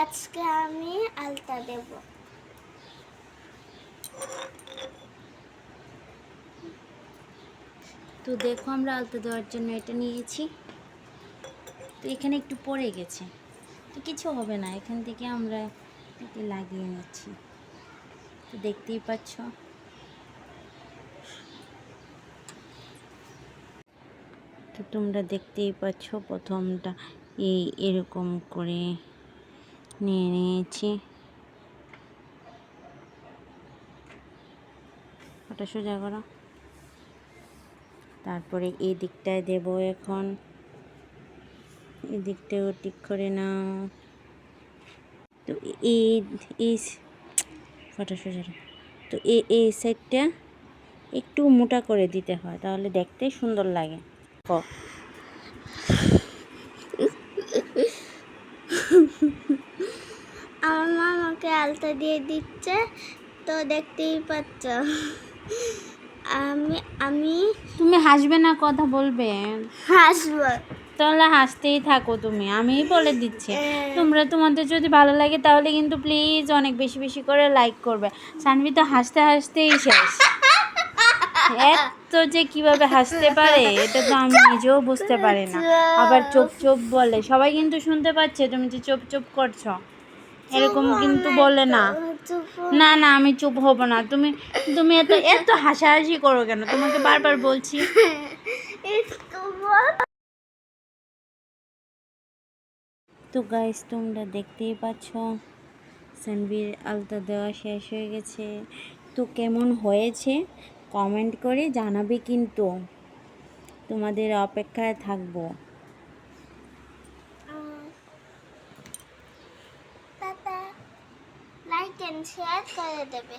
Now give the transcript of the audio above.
আজকে আমি আলতা দেব। তো দেখো আমরা আলতা দেওয়ার জন্য এটা নিয়েছি। তো এখানে একটু পড়ে গেছে। তো কিছু হবে না, এখান থেকে আমরা এটাকে লাগিয়ে নিচ্ছি। তো দেখতেই পাচ্ছ। তো তোমরা দেখতেই পাচ্ছ প্রথমটা এই এরকম করে নিয়ে নিয়েছি। ওটা সোজা করো। তারপরে এই দিকটায় দেব এখন। এই দিকটাও ঠিক করে নাও। তো এই এই ফটো সোজা তো এই এই সাইডটা একটু মোটা করে দিতে হয়, তাহলে দেখতে সুন্দর লাগে। আমাকে আলতা দিয়ে দিচ্ছে তো দেখতেই পাচ্ছ। আমি আমি তুমি হাসবে না কথা বলবে। হাসবো। তাহলে হাসতেই থাকো তুমি আমিই বলে দিচ্ছি। তোমরা তোমাদের যদি ভালো লাগে তাহলে কিন্তু প্লিজ অনেক বেশি বেশি করে লাইক করবে। সানভি তো হাসতে হাসতেই শেষ। এত যে কীভাবে হাসতে পারে এটা তো আমি নিজেও বুঝতে পারি না। আবার চোপ চোপ বলে। সবাই কিন্তু শুনতে পাচ্ছে তুমি যে চোপ চোপ করছ। এরকম কিন্তু বলে না। না না, আমি চুপ হব না। তুমি তুমি এত এত হাসাহাসি করো কেন? তোমাকে বারবার বলছি। তো গাইস তোমরা দেখতেই পাচ্ছ, সানবির আলতা দেওয়া শেষ হয়ে গেছে। তো কেমন হয়েছে? কমেন্ট করে জানাবে কিন্তু। তোমাদের অপেক্ষায় থাকব। শেয়ার করে দেবে